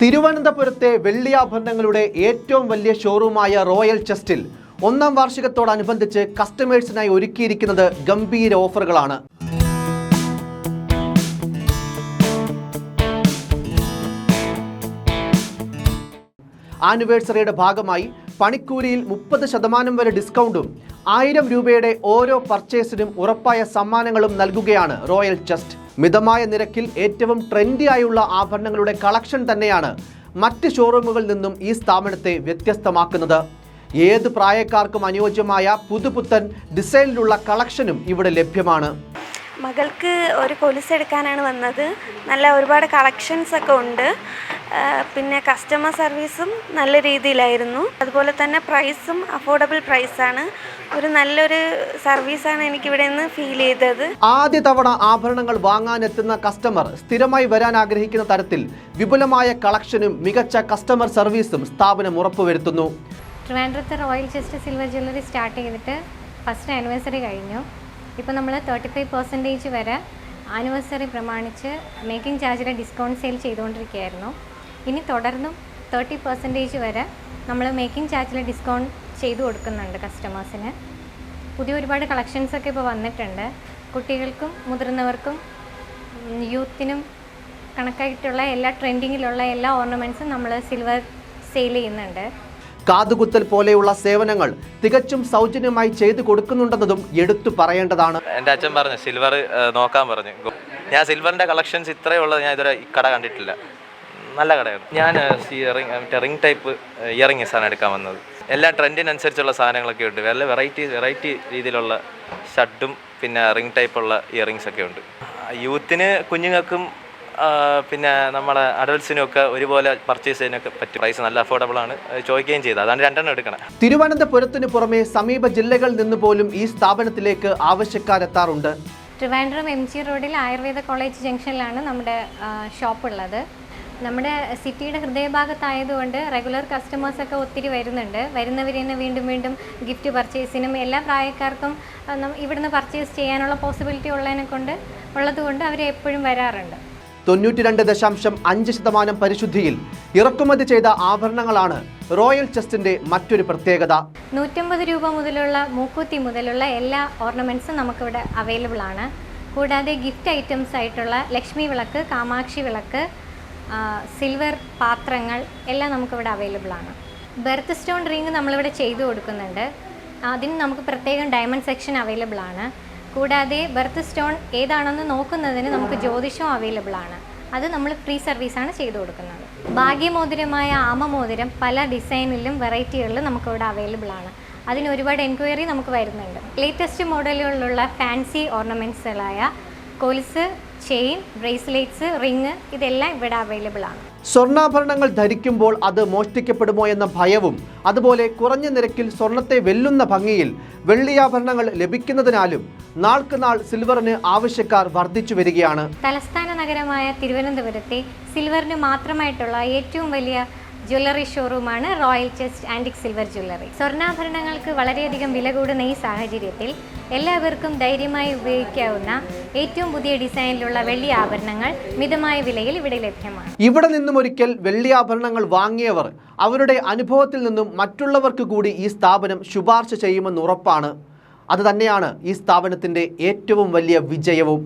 തിരുവനന്തപുരത്തെ വെള്ളിയാഭരണങ്ങളുടെ ഏറ്റവും വലിയ ഷോറൂമായ റോയൽ ചെസ്റ്റിൽ ഒന്നാം വാർഷികത്തോടനുബന്ധിച്ച് കസ്റ്റമേഴ്സിനായി ഒരുക്കിയിരിക്കുന്നത് ഗംഭീര ഓഫറുകളാണ് ആനിവേഴ്സറിയുടെ ഭാഗമായി പണിക്കൂലിയിൽ മുപ്പത് ശതമാനം വരെ ഡിസ്കൗണ്ടും ആയിരം രൂപയുടെ ഓരോ പർച്ചേസിനും ഉറപ്പായ സമ്മാനങ്ങളും നൽകുകയാണ് റോയൽ ചെസ്റ്റ് മിതമായ നിരക്കിൽ ഏറ്റവും ട്രെൻഡി ആയുള്ള ആഭരണങ്ങളുടെ കളക്ഷൻ തന്നെയാണ് മറ്റ് ഷോറൂമുകളിൽ നിന്നും ഈ സ്ഥാപനത്തെ വ്യത്യസ്തമാക്കുന്നത്. ഏത് പ്രായക്കാർക്കും അനുയോജ്യമായ പുതുപുത്തൻ ഡിസൈനിലുള്ള കളക്ഷനും ഇവിടെ ലഭ്യമാണ്. മകൾക്ക് ഒരു കൊലുസ് എടുക്കാനാണ് വന്നത്. നല്ല ഒരുപാട് കളക്ഷൻസ് ഒക്കെ ഉണ്ട്. പിന്നെ കസ്റ്റമർ സർവീസും നല്ല രീതിയിലായിരുന്നു. അതുപോലെ തന്നെ പ്രൈസും അഫോർഡബിൾ പ്രൈസാണ് ഒരു നല്ലൊരു സർവീസാണ് എനിക്കിവിടെ നിന്ന് ഫീൽ ചെയ്തത്. ആദ്യ തവണ ആഭരണങ്ങൾ വാങ്ങാനെത്തുന്ന കസ്റ്റമർ സ്ഥിരമായി വരാൻ ആഗ്രഹിക്കുന്ന തരത്തിൽ വിപുലമായ കളക്ഷനും മികച്ച കസ്റ്റമർ സർവീസും സ്ഥാപനം ഉറപ്പുവരുത്തുന്നു. ട്രിവാൻഡ്രത്ത് royal chest silver jewellery start ചെയ്തിട്ട് ഫസ്റ്റ് ആനിവേഴ്സറി കഴിഞ്ഞു. ഇപ്പോൾ നമ്മൾ തേർട്ടി ഫൈവ് പെർസെന്റേജ് വരെ ആനിവേഴ്സറി പ്രമാണിച്ച് മേക്കിംഗ് ചാർജിലെ ഡിസ്കൗണ്ട് സെയിൽ ചെയ്തുകൊണ്ടിരിക്കുകയായിരുന്നു. ഇനി തുടർന്നും തേർട്ടി പെർസെന്റേജ് വരെ നമ്മൾ മേക്കിംഗ് ചാർജിലെ ഡിസ്കൗണ്ട് ചെയ്തു കൊടുക്കുന്നുണ്ട് കസ്റ്റമേഴ്സിന് പുതിയ ഒരുപാട് കളക്ഷൻസൊക്കെ ഇപ്പോൾ വന്നിട്ടുണ്ട്. കുട്ടികൾക്കും മുതിർന്നവർക്കും യൂത്തിനും കണക്കായിട്ടുള്ള എല്ലാ ട്രെൻഡിങ്ങിലുള്ള എല്ലാ ഓർണമെന്റ്സും നമ്മൾ സിൽവർ സെയിൽ ചെയ്യുന്നുണ്ട്. കാതുകുത്തൽ പോലെയുള്ള സേവനങ്ങൾ തികച്ചും സൗജന്യമായി ചെയ്തു കൊടുക്കുന്നുണ്ടെന്നതും എടുത്തു പറയേണ്ടതാണ്. എന്റെ അച്ഛൻ പറഞ്ഞു സിൽവർ നോക്കാൻ പറഞ്ഞു. ഞാൻ സിൽവറിന്റെ കളക്ഷൻസ് ഇത്രയേ ഇത്രയുള്ളത് ഞാൻ ഇതുവരെ കട കണ്ടിട്ടില്ല. നല്ല കടയാണ് ഞാൻ മറ്റേ റിംഗ് ടൈപ്പ് ഇയറിംഗ് സാധനം എടുക്കാൻ വന്നത്. എല്ലാ ട്രെൻഡിനനുസരിച്ചുള്ള സാധനങ്ങളൊക്കെ ഉണ്ട്. നല്ല വെറൈറ്റി വെറൈറ്റി രീതിയിലുള്ള ഷഡും പിന്നെ റിംഗ് ടൈപ്പുള്ള ഇയറിങ്സ് ഒക്കെ ഉണ്ട്. യൂത്തിന് കുഞ്ഞുങ്ങൾക്കും പിന്നെ നമ്മളെ അഡൽസിനും ഒക്കെ ഒരുപോലെ പർച്ചേസ് ചെയ്യാനൊക്കെ പറ്റും പ്രൈസ് നല്ല അഫോർഡബിൾ ആണ്. ചോദിക്കുകയും ചെയ്തത് അതാണ് രണ്ടെണ്ണം എടുക്കണം. തിരുവനന്തപുരത്തിന് പുറമെ സമീപ ജില്ലകളിൽ നിന്ന് പോലും ഈ സ്ഥാപനത്തിലേക്ക് ആവശ്യക്കാരെത്താറുണ്ട്? ട്രിവാൻഡ്രം എം ജി റോഡിൽ ആയുർവേദ കോളേജ് ജംഗ്ഷനിലാണ് നമ്മുടെ ഷോപ്പ് ഉള്ളത്. നമ്മുടെ സിറ്റിയുടെ ഹൃദയഭാഗത്തായതുകൊണ്ട് റെഗുലർ കസ്റ്റമേഴ്സ് ഒക്കെ ഒത്തിരി വരുന്നുണ്ട്. വരുന്നവർ തന്നെ വീണ്ടും വീണ്ടും ഗിഫ്റ്റ് പർച്ചേസിനും എല്ലാ പ്രായക്കാർക്കും ഇവിടുന്ന് പർച്ചേസ് ചെയ്യാനുള്ള പോസിബിലിറ്റി ഉള്ളതിനെ കൊണ്ട് ഉള്ളതുകൊണ്ട് അവർ എപ്പോഴും വരാറുണ്ട്. തൊണ്ണൂറ്റി രണ്ട് ദശാംശം അഞ്ച് ശതമാനം പരിശുദ്ധിയിൽ ഇറക്കുമതി ചെയ്ത ആഭരണങ്ങളാണ് റോയൽ ചെസ്റ്റിന്റെ മറ്റൊരു പ്രത്യേകത. നൂറ്റമ്പത് രൂപ മുതലുള്ള മൂക്കുത്തി മുതലുള്ള എല്ലാ ഓർണമെന്റ്സും നമുക്കിവിടെ അവൈലബിൾ ആണ്. കൂടാതെ ഗിഫ്റ്റ് ഐറ്റംസ് ആയിട്ടുള്ള ലക്ഷ്മി വിളക്ക് കാമാക്ഷി വിളക്ക് സിൽവർ പാത്രങ്ങൾ എല്ലാം നമുക്കിവിടെ അവൈലബിൾ ആണ്. ബെർത്ത് സ്റ്റോൺ റിങ് നമ്മളിവിടെ ചെയ്തു കൊടുക്കുന്നുണ്ട്. അതിന് നമുക്ക് പ്രത്യേകം ഡയമണ്ട് സെക്ഷൻ അവൈലബിൾ ആണ്. കൂടാതെ ബർത്ത് സ്റ്റോൺ ഏതാണെന്ന് നോക്കുന്നതിന് നമുക്ക് ജ്യോതിഷം അവൈലബിൾ ആണ്. അത് നമ്മൾ ഫ്രീ സർവീസാണ് ചെയ്തു കൊടുക്കുന്നത്. ഭാഗ്യമോതിരമായ ആമമോതിരം പല ഡിസൈനിലും വെറൈറ്റികളിലും നമുക്കിവിടെ അവൈലബിൾ ആണ്. അതിന് ഒരുപാട് എൻക്വയറി നമുക്ക് വരുന്നുണ്ട്. ലേറ്റസ്റ്റ് മോഡലുകളിലുള്ള ഫാൻസി ഓർണമെന്റ്സുകളായ കൊലുസ് ചെയിൻ ബ്രേസ്ലെറ്റ്സ് റിങ് ഇതെല്ലാം ഇവിടെ അവൈലബിൾ ആണ്. സ്വർണാഭരണങ്ങൾ ധരിക്കുമ്പോൾ അത് മോഷ്ടിക്കപ്പെടുമോ എന്ന ഭയവും അതുപോലെ കുറഞ്ഞ നിരക്കിൽ സ്വർണത്തെ വെല്ലുന്ന ഭംഗിയിൽ വെള്ളിയാഭരണങ്ങൾ ലഭിക്കുന്നതിനാലും നാൾക്ക് നാൾ സിൽവറിന് ആവശ്യക്കാർ വർദ്ധിച്ചു വരികയാണ്. തലസ്ഥാന നഗരമായ തിരുവനന്തപുരത്തെ സിൽവറിന് മാത്രമായിട്ടുള്ള ഏറ്റവും വലിയ jewellery ഷോറൂമാണ് royal chest antique silver jewellery. സ്വർണാഭരണങ്ങൾക്ക് വളരെയധികം വില കൂടുന്ന ഈ സാഹചര്യത്തിൽ എല്ലാവർക്കും ധൈര്യമായി ഉപയോഗിക്കാവുന്ന ഏറ്റവും പുതിയ ഡിസൈനിലുള്ള വെള്ളി ആഭരണങ്ങൾ മിതമായ വിലയിൽ ഇവിടെ ലഭ്യമാണ്. ഇവിടെ നിന്നും ഒരിക്കൽ വെള്ളി ആഭരണങ്ങൾ വാങ്ങിയവർ അവരുടെ അനുഭവത്തിൽ നിന്നും മറ്റുള്ളവർക്ക് കൂടി ഈ സ്ഥാപനം ശുപാർശ ചെയ്യുമെന്ന് ഉറപ്പാണ്. അത് തന്നെയാണ് ഈ സ്ഥാപനത്തിന്റെ ഏറ്റവും വലിയ വിജയവും.